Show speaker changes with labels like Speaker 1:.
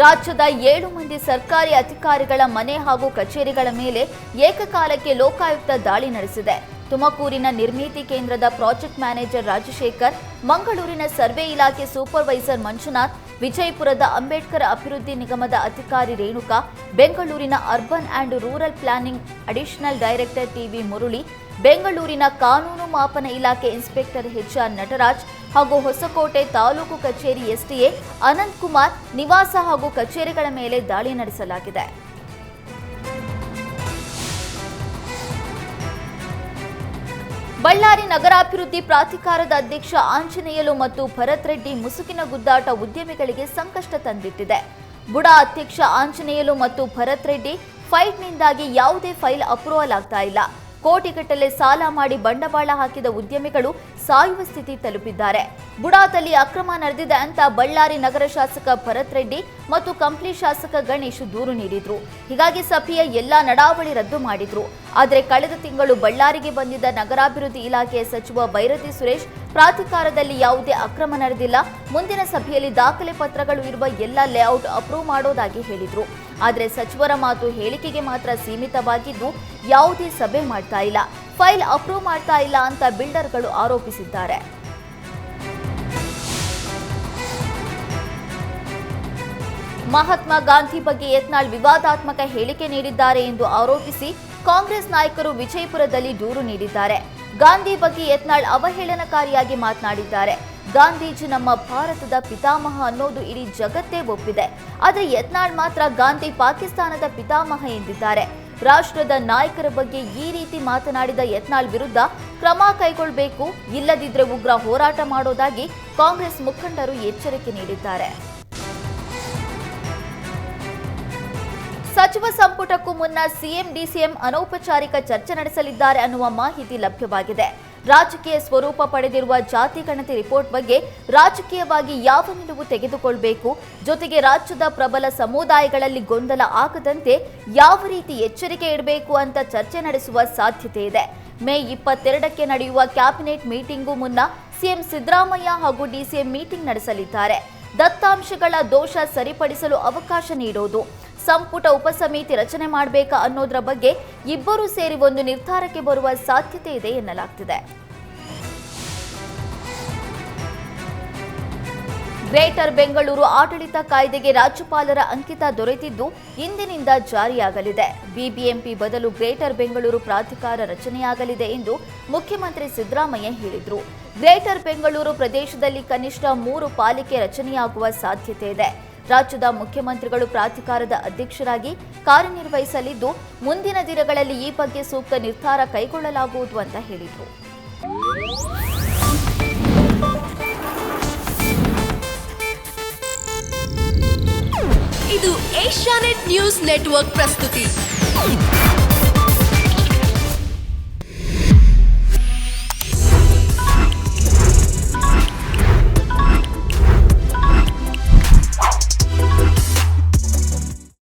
Speaker 1: ರಾಜ್ಯದ ಏಳು ಮಂದಿ ಸರ್ಕಾರಿ ಅಧಿಕಾರಿಗಳ ಮನೆ ಹಾಗೂ ಕಚೇರಿಗಳ ಮೇಲೆ ಏಕಕಾಲಕ್ಕೆ ಲೋಕಾಯುಕ್ತ ದಾಳಿ ನಡೆಸಿದೆ. ತುಮಕೂರಿನ ನಿರ್ಮಿತಿ ಕೇಂದ್ರದ ಪ್ರಾಜೆಕ್ಟ್ ಮ್ಯಾನೇಜರ್ ರಾಜಶೇಖರ್, ಮಂಗಳೂರಿನ ಸರ್ವೆ ಇಲಾಖೆ ಸೂಪರ್ವೈಸರ್ ಮಂಜುನಾಥ್, ವಿಜಯಪುರದ ಅಂಬೇಡ್ಕರ್ ಅಭಿವೃದ್ಧಿ ನಿಗಮದ ಅಧಿಕಾರಿ ರೇಣುಕಾ, ಬೆಂಗಳೂರಿನ urban and rural planning additional director TV Murali ಬೆಂಗಳೂರಿನ ಕಾನೂನು ಮಾಪನ ಇಲಾಖೆ ಇನ್ಸ್ಪೆಕ್ಟರ್ ಎಚ್ಆರ್ ನಟರಾಜ್ ಹಾಗೂ ಹೊಸಕೋಟೆ ತಾಲೂಕು ಕಚೇರಿ ಎಸ್ಟಿಎ ಅನಂತ್ ಕುಮಾರ್ ನಿವಾಸ ಹಾಗೂ ಕಚೇರಿಗಳ ಮೇಲೆ ದಾಳಿ ನಡೆಸಲಾಗಿದೆ. ಬಳ್ಳಾರಿ ನಗರಾಭಿವೃದ್ಧಿ ಪ್ರಾಧಿಕಾರದ ಅಧ್ಯಕ್ಷ ಆಂಜನೇಯಲು ಮತ್ತು ಭರತ್ ರೆಡ್ಡಿ ಮುಸುಕಿನ ಗುದ್ದಾಟ ಉದ್ಯಮಿಗಳಿಗೆ ಸಂಕಷ್ಟ ತಂದಿಟ್ಟಿದೆ. ಬುಡಾ ಅಧ್ಯಕ್ಷ ಆಂಜನೇಯಲು ಮತ್ತು ಭರತ್ ರೆಡ್ಡಿ ಫೈಟ್ನಿಂದಾಗಿ ಯಾವುದೇ ಫೈಲ್ ಅಪ್ರೂವಲ್ ಆಗ್ತಾ ಇಲ್ಲ. ಕೋಟಿಗಟ್ಟಲೆ ಸಾಲ ಮಾಡಿ ಬಂಡವಾಳ ಹಾಕಿದ ಉದ್ಯಮಿಗಳು ಸಾಯುವ ಸ್ಥಿತಿ ತಲುಪಿದ್ದಾರೆ. ಬುಡಾದಲ್ಲಿ ಅಕ್ರಮ ನಡೆದಿದೆ ಅಂತ ಬಳ್ಳಾರಿ ನಗರ ಶಾಸಕ ಭರತ್ ರೆಡ್ಡಿ ಮತ್ತು ಕಂಪ್ಲಿ ಶಾಸಕ ಗಣೇಶ್ ದೂರು ನೀಡಿದ್ರು. ಹೀಗಾಗಿ ಸಭೆಯ ಎಲ್ಲಾ ನಡಾವಳಿ ರದ್ದು ಮಾಡಿದ್ರು. ಆದರೆ ಕಳೆದ ತಿಂಗಳು ಬಳ್ಳಾರಿಗೆ ಬಂದಿದ್ದ ನಗರಾಭಿವೃದ್ಧಿ ಇಲಾಖೆಯ ಸಚಿವ ಬೈರತಿ ಸುರೇಶ್ ಪ್ರಾಧಿಕಾರದಲ್ಲಿ ಯಾವುದೇ ಅಕ್ರಮ ನಡೆದಿಲ್ಲ. ಮುಂದಿನ ಸಭೆಯಲ್ಲಿ ದಾಖಲೆ ಪತ್ರಗಳು ಇರುವ ಎಲ್ಲ ಲೇಔಟ್ ಅಪ್ರೂವ್ ಮಾಡೋದಾಗಿ ಹೇಳಿದ್ರು. ಆದರೆ ಸಚಿವರ ಮಾತು ಹೇಳಿಕೆಗೆ ಮಾತ್ರ ಸೀಮಿತವಾಗಿದ್ದು ಯಾವುದೇ ಸಭೆ ಮಾಡ್ತಾ ಇಲ್ಲ. ಫೈಲ್ ಅಪ್ರೂವ್ ಮಾಡ್ತಾ ಇಲ್ಲ ಅಂತ ಬಿಲ್ಡರ್ಗಳು ಆರೋಪಿಸಿದ್ದಾರೆ. ಮಹಾತ್ಮ ಗಾಂಧಿ ಬಗ್ಗೆ ಯತ್ನಾಳ್ ವಿವಾದಾತ್ಮಕ ಹೇಳಿಕೆ ನೀಡಿದ್ದಾರೆ ಎಂದು ಆರೋಪಿಸಿ ಕಾಂಗ್ರೆಸ್ ನಾಯಕರು ವಿಜಯಪುರದಲ್ಲಿ ದೂರು ನೀಡಿದ್ದಾರೆ. ಗಾಂಧಿ ಬಗ್ಗೆ ಯತ್ನಾಳ್ ಅವಹೇಳನಕಾರಿಯಾಗಿ ಮಾತನಾಡಿದ್ದಾರೆ. ಗಾಂಧೀಜಿ ನಮ್ಮ ಭಾರತದ ಪಿತಾಮಹ ಅನ್ನೋದು ಇಡೀ ಜಗತ್ತೇ ಒಪ್ಪಿದೆ. ಆದರೆ ಯತ್ನಾಳ್ ಮಾತ್ರ ಗಾಂಧಿ ಪಾಕಿಸ್ತಾನದ ಪಿತಾಮಹ ಎಂದಿದ್ದಾರೆ. ರಾಷ್ಟ್ರದ ನಾಯಕರ ಬಗ್ಗೆ ಈ ರೀತಿ ಮಾತನಾಡಿದ ಯತ್ನಾಳ್ ವಿರುದ್ಧ ಕ್ರಮ ಕೈಗೊಳ್ಳಬೇಕು ಇಲ್ಲದಿದ್ರೆ ಉಗ್ರ ಹೋರಾಟ ಮಾಡೋದಾಗಿ ಕಾಂಗ್ರೆಸ್ ಮುಖಂಡರು ಎಚ್ಚರಿಕೆ ನೀಡಿದ್ದಾರೆ. ಸಚಿವ ಸಂಪುಟಕ್ಕೂ ಮುನ್ನ ಸಿಎಂ, ಡಿಸಿಎಂ ಅನೌಪಚಾರಿಕ ಚರ್ಚೆ ನಡೆಸಲಿದ್ದಾರೆ ಅನ್ನುವ ಮಾಹಿತಿ ಲಭ್ಯವಾಗಿದೆ. ರಾಜಕೀಯ ಸ್ವರೂಪ ಪಡೆದಿರುವ ಜಾತಿ ಗಣತಿ ರಿಪೋರ್ಟ್ ಬಗ್ಗೆ ರಾಜಕೀಯವಾಗಿ ಯಾವ ನಿಲುವು ತೆಗೆದುಕೊಳ್ಬೇಕು? ಜೊತೆಗೆ ರಾಜ್ಯದ ಪ್ರಬಲ ಸಮುದಾಯಗಳಲ್ಲಿ ಗೊಂದಲ ಆಗದಂತೆ ಯಾವ ರೀತಿ ಎಚ್ಚರಿಕೆ ಇಡಬೇಕು ಅಂತ ಚರ್ಚೆ ನಡೆಸುವ ಸಾಧ್ಯತೆ ಇದೆ. ಮೇ ಇಪ್ಪತ್ತೆರಡಕ್ಕೆ ನಡೆಯುವ ಕ್ಯಾಬಿನೆಟ್ ಮೀಟಿಂಗೂ ಮುನ್ನ ಸಿಎಂ ಸಿದ್ದರಾಮಯ್ಯ ಹಾಗೂ ಡಿಸಿಎಂ ಮೀಟಿಂಗ್ ನಡೆಸಲಿದ್ದಾರೆ. ದತ್ತಾಂಶಗಳ ದೋಷ ಸರಿಪಡಿಸಲು ಅವಕಾಶ ನೀಡೋದು. ಸಂಪುಟ ಉಪಸಮಿತಿ ರಚನೆ ಮಾಡಬೇಕಾ ಅನ್ನೋದರ ಬಗ್ಗೆ ಇಬ್ಬರೂ ಸೇರಿ ಒಂದು ನಿರ್ಧಾರಕ್ಕೆ ಬರುವ ಸಾಧ್ಯತೆ ಇದೆ ಎನ್ನಲಾಗ್ತಿದೆ. ಗ್ರೇಟರ್ ಬೆಂಗಳೂರು ಆಡಳಿತ ಕಾಯ್ದೆಗೆ ರಾಜ್ಯಪಾಲರ ಅಂಕಿತ ದೊರೆತಿದ್ದು ಇಂದಿನಿಂದ ಜಾರಿಯಾಗಲಿದೆ. ಬಿಬಿಎಂಪಿ ಬದಲು ಗ್ರೇಟರ್ ಬೆಂಗಳೂರು ಪ್ರಾಧಿಕಾರ ರಚನೆಯಾಗಲಿದೆ ಎಂದು ಮುಖ್ಯಮಂತ್ರಿ ಸಿದ್ದರಾಮಯ್ಯ ಹೇಳಿದರು. ಗ್ರೇಟರ್ ಬೆಂಗಳೂರು ಪ್ರದೇಶದಲ್ಲಿ ಕನಿಷ್ಠ ಮೂರು ಪಾಲಿಕೆ ರಚನೆಯಾಗುವ ಸಾಧ್ಯತೆ ಇದೆ. ರಾಜ್ಯದ ಮುಖ್ಯಮಂತ್ರಿಗಳು ಪ್ರಾಧಿಕಾರದ ಅಧ್ಯಕ್ಷರಾಗಿ ಕಾರ್ಯನಿರ್ವಹಿಸಲಿದ್ದು, ಮುಂದಿನ ದಿನಗಳಲ್ಲಿ ಈ ಬಗ್ಗೆ ಸೂಕ್ತ ನಿರ್ಧಾರ ಕೈಗೊಳ್ಳಲಾಗುವುದು ಅಂತ ಹೇಳಿದರು.
Speaker 2: ಇದು ಏಷ್ಯಾನೆಟ್ ನ್ಯೂಸ್ ನೆಟ್ವರ್ಕ್ ಪ್ರಸ್ತುತಿ.